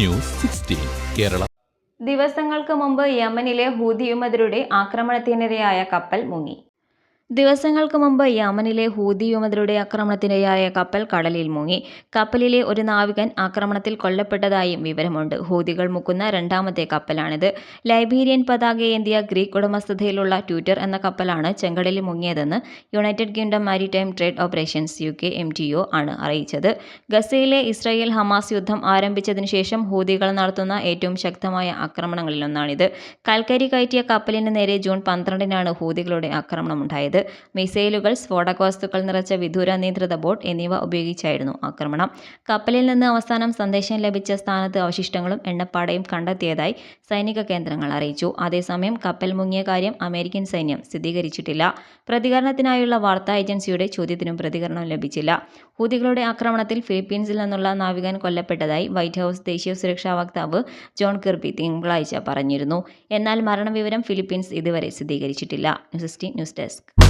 News sixteen Kerala. ദിവസങ്ങൾക്ക് മുമ്പ് യമനിലെ ഹൂതിയുമതരുടെ ആക്രമണത്തിനിരയായ കപ്പൽ മുങ്ങി. ദിവസങ്ങൾക്ക് മുമ്പ് യമനിലെ ഹൂതി വിമതരുടെ ആക്രമണത്തിനിരയായ കപ്പൽ കടലിൽ മുങ്ങി. കപ്പലിലെ ഒരു നാവികൻ ആക്രമണത്തിൽ കൊല്ലപ്പെട്ടതായും വിവരമുണ്ട്. ഹൂതികൾ മുക്കുന്ന രണ്ടാമത്തെ കപ്പലാണിത്. ലൈബീരിയൻ പതാകയേന്തിയ ഗ്രീക്ക് ഉടമസ്ഥതയിലുള്ള ട്വിറ്റർ എന്ന കപ്പലാണ് ചെങ്കടലിൽ മുങ്ങിയതെന്ന് United Kingdom maritime trade operations U K M T O ആണ് അറിയിച്ചത്. ഗസയിലെ ഇസ്രായേൽ ഹമാസ് യുദ്ധം ആരംഭിച്ചതിനു ശേഷം ഹൂതികൾ നടത്തുന്ന ഏറ്റവും ശക്തമായ ആക്രമണങ്ങളിലൊന്നാണിത്. കൽക്കരി കയറ്റിയ കപ്പലിന് നേരെ ജൂൺ പന്ത്രണ്ടിനാണ് ഹൂതികളുടെ ആക്രമണമുണ്ടായത്. മിസൈലുകൾ സ്ഫോടക വസ്തുക്കൾ നിറച്ച വിദൂര നിയന്ത്രിത ബോട്ട് എന്നിവ ഉപയോഗിച്ചായിരുന്നു ആക്രമണം. കപ്പലിൽ നിന്ന് അവസാനം സന്ദേശം ലഭിച്ച സ്ഥാനത്ത് അവശിഷ്ടങ്ങളും എണ്ണപ്പാടയും കണ്ടെത്തിയതായി സൈനിക കേന്ദ്രങ്ങൾ അറിയിച്ചു. അതേസമയം കപ്പൽ മുങ്ങിയ കാര്യം അമേരിക്കൻ സൈന്യം സ്ഥിരീകരിച്ചിട്ടില്ല. പ്രതികരണത്തിനായുള്ള വാർത്താ ഏജൻസിയുടെ ചോദ്യത്തിനും പ്രതികരണം ലഭിച്ചില്ല. ഹൂതികളുടെ ആക്രമണത്തിൽ ഫിലിപ്പീൻസിൽ നിന്നുള്ള നാവികൻ കൊല്ലപ്പെട്ടതായി വൈറ്റ് ഹൗസ് ദേശീയ സുരക്ഷാ വക്താവ് ജോൺ കിർബി തിങ്കളാഴ്ച പറഞ്ഞിരുന്നു. എന്നാൽ മരണവിവരം ഫിലിപ്പീൻസ് ഇതുവരെ സ്ഥിരീകരിച്ചിട്ടില്ല. News desk.